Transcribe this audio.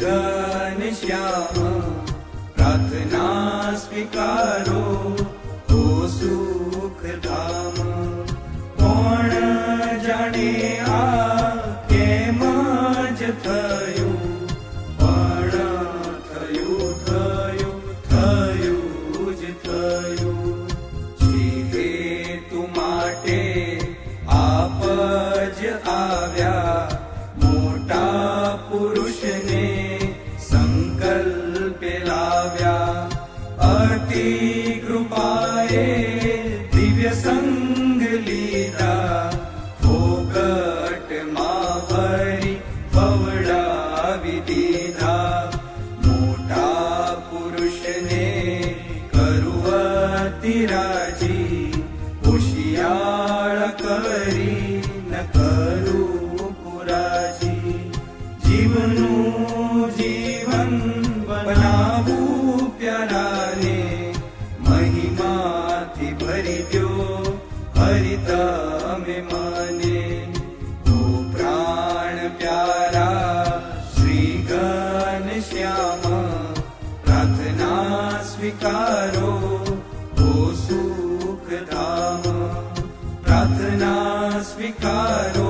ઘનશ્યામ પ્રાર્થના સ્વીકારો ઓ સુખ ધામ કોણ જાણે આ કેમ જ થયું પણ થયું થયું થયું જ આવ્યા મોટા પુરુષ कृपा लीला भोकट मा पवडा वि मोटा पुरुषने करुवति राजी खुष्या કર્યો હરિતમે મને ઓ પ્રાણ પ્યારા શ્રી ગણ શ્યામ પ્રાર્થના સ્વીકારો ઓ સુખધામ પ્રાર્થના સ્વીકારો